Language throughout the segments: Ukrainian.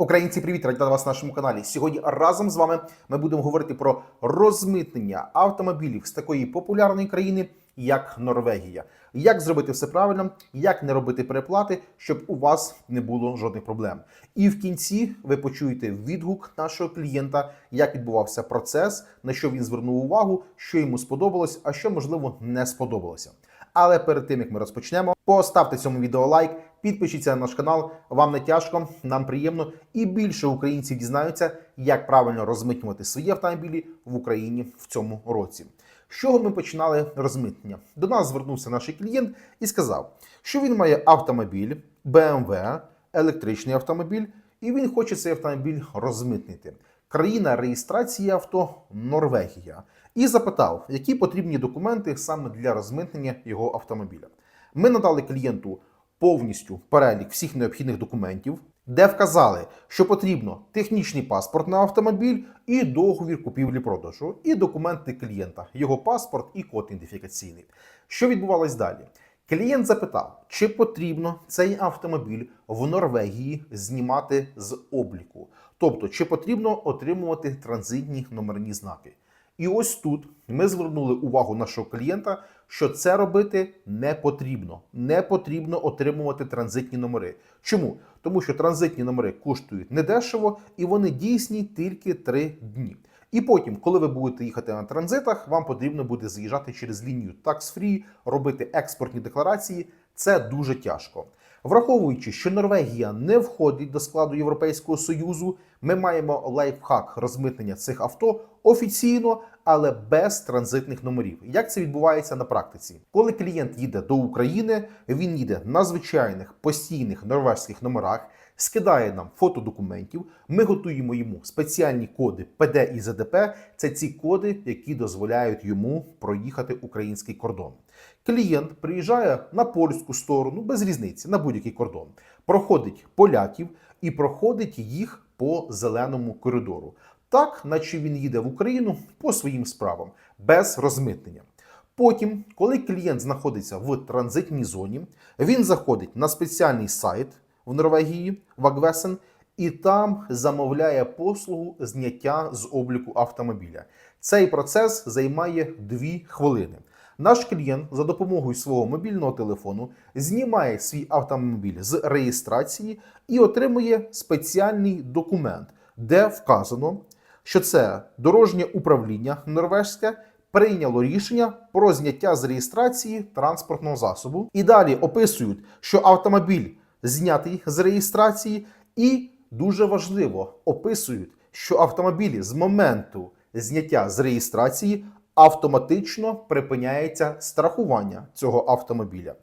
Українці, привіт! Раді вас на нашому каналі. Сьогодні разом з вами ми будемо говорити про розмитнення автомобілів з такої популярної країни, як Норвегія. Як зробити все правильно, як не робити переплати, щоб у вас не було жодних проблем. І в кінці ви почуєте відгук нашого клієнта, як відбувався процес, на що він звернув увагу, що йому сподобалось, а що можливо не сподобалося. Але перед тим як ми розпочнемо, поставте цьому відео лайк, підпишіться на наш канал. Вам не тяжко, нам приємно, і більше українців дізнаються, як правильно розмитнювати свої автомобілі в Україні в цьому році. З чого ми починали розмитнення? До нас звернувся наш клієнт і сказав, що він має автомобіль BMW, електричний автомобіль, і він хоче цей автомобіль розмитнити. Країна реєстрації авто Норвегія. І запитав, які потрібні документи саме для розмитнення його автомобіля. Ми надали клієнту повністю перелік всіх необхідних документів, де вказали, що потрібно технічний паспорт на автомобіль і договір купівлі-продажу, і документи клієнта, його паспорт і код ідентифікаційний. Що відбувалось далі? Клієнт запитав, чи потрібно цей автомобіль в Норвегії знімати з обліку, тобто чи потрібно отримувати транзитні номерні знаки. І ось тут ми звернули увагу нашого клієнта, що це робити не потрібно. Не потрібно отримувати транзитні номери. Чому? Тому що транзитні номери коштують недешево і вони дійсні тільки 3 дні. І потім, коли ви будете їхати на транзитах, вам потрібно буде заїжджати через лінію Tax Free, робити експортні декларації. Це дуже тяжко. Враховуючи, що Норвегія не входить до складу Європейського Союзу, ми маємо лайфхак розмитнення цих авто офіційно, але без транзитних номерів. Як це відбувається на практиці? Коли клієнт їде до України, він їде на звичайних постійних норвезьких номерах, скидає нам фото документів. Ми готуємо йому спеціальні коди ПД і ЗДП. Це ці коди, які дозволяють йому проїхати український кордон. Клієнт приїжджає на польську сторону без різниці на будь-який кордон, проходить поляків і проходить їх по зеленому коридору, так наче він їде в Україну по своїм справам без розмитнення. Потім, коли клієнт знаходиться в транзитній зоні, він заходить на спеціальний сайт в Норвегії Вагвесен і там замовляє послугу зняття з обліку автомобіля. Цей процес займає 2 хвилини. Наш клієнт за допомогою свого мобільного телефону знімає свій автомобіль з реєстрації і отримує спеціальний документ, де вказано, що це дорожнє управління норвежське прийняло рішення про зняття з реєстрації транспортного засобу. І далі описують, що автомобіль знятий з реєстрації, і дуже важливо описують, що автомобілі з моменту зняття з реєстрації автоматично припиняється страхування цього автомобіля.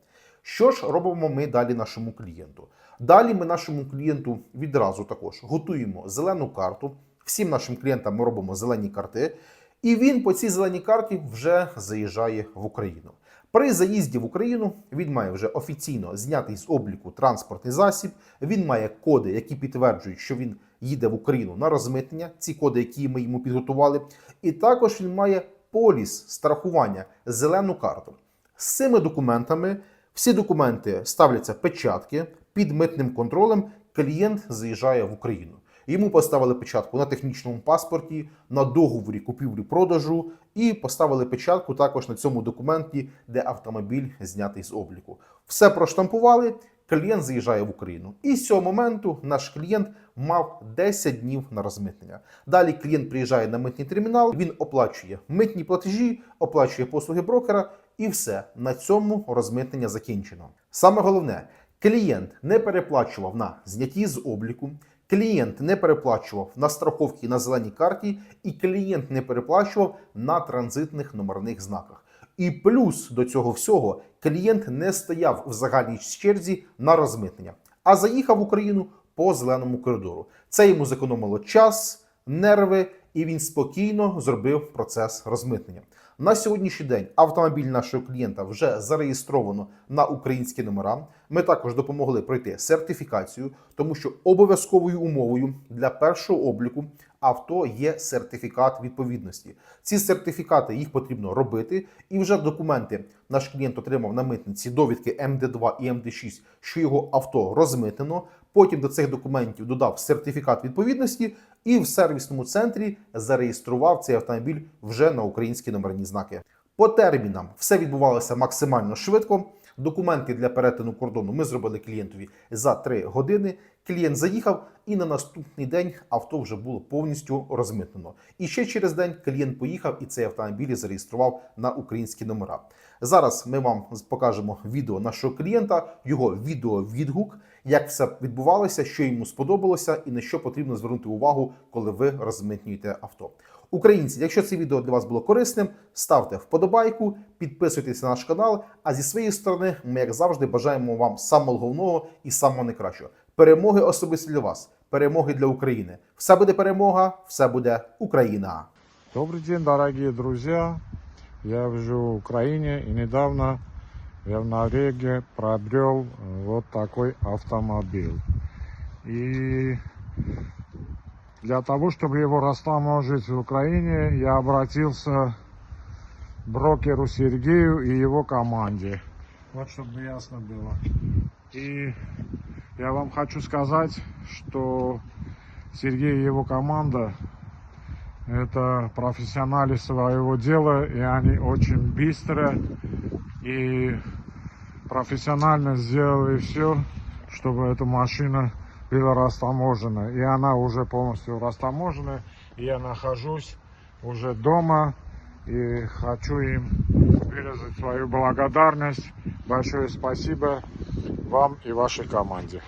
Що ж робимо ми далі нашому клієнту? Далі ми нашому клієнту відразу також готуємо зелену карту. Всім нашим клієнтам ми робимо зелені карти, і він по цій зеленій карті вже заїжджає в Україну. При заїзді в Україну він має вже офіційно знятий з обліку транспортний засіб. Він має коди, які підтверджують, що він їде в Україну на розмитнення. Ці коди, які ми йому підготували, і також він має поліс страхування, зелену карту. З цими документами всі документи ставляться печатки під митним контролем. Клієнт заїжджає в Україну. Йому поставили печатку на технічному паспорті, на договорі купівлі-продажу і поставили печатку також на цьому документі, де автомобіль знятий з обліку. Все проштампували. Клієнт заїжджає в Україну. І з цього моменту наш клієнт мав 10 днів на розмитнення. Далі клієнт приїжджає на митний термінал, він оплачує митні платежі, оплачує послуги брокера, і все на цьому розмитнення закінчено. Саме головне, клієнт не переплачував на знятті з обліку. Клієнт не переплачував на страховки на зеленій карті, і клієнт не переплачував на транзитних номерних знаках. І плюс до цього всього клієнт не стояв в загальній черзі на розмитнення, а заїхав в Україну по зеленому коридору. Це йому зекономило час, нерви, і він спокійно зробив процес розмитнення. На сьогоднішній день автомобіль нашого клієнта вже зареєстровано на українські номера. Ми також допомогли пройти сертифікацію, тому що обов'язковою умовою для першого обліку авто є сертифікат відповідності. Ці сертифікати їх потрібно робити, і вже документи наш клієнт отримав на митниці довідки МД2 і МД6, що його авто розмитнено. Потім до цих документів додав сертифікат відповідності і в сервісному центрі зареєстрував цей автомобіль вже на українські номерні знаки. По термінам все відбувалося максимально швидко. Документи для перетину кордону ми зробили клієнтові за 3 години. Клієнт заїхав, і на наступний день авто вже було повністю розмитнено. І ще через день клієнт поїхав і цей автомобіль зареєстрував на українські номера. Зараз ми вам покажемо відео нашого клієнта, його відеовідгук, як все відбувалося, що йому сподобалося, і на що потрібно звернути увагу, коли ви розмитнюєте авто. Українці, якщо це відео для вас було корисним, ставте вподобайку, підписуйтесь на наш канал. А зі своєї сторони, ми, як завжди, бажаємо вам самого головного і самого найкращого. Перемоги особисто для вас, перемоги для України. Все буде перемога, все буде Україна. Добрый день, дорогие друзья. Я живу в Украине и недавно я в Норвегии приобрел э, вот такой автомобиль. И для того, чтобы его растаможить в Украине, я обратился к брокеру Сергею и его команде. Вот чтобы ясно было. И я вам хочу сказать, что Сергей и его команда это профессионалы своего дела, и они очень быстро и профессионально сделали все, чтобы эта машина была растаможена. И она уже полностью растаможена. И я нахожусь уже дома и хочу им выразить свою благодарность. Большое спасибо вам и вашей команде.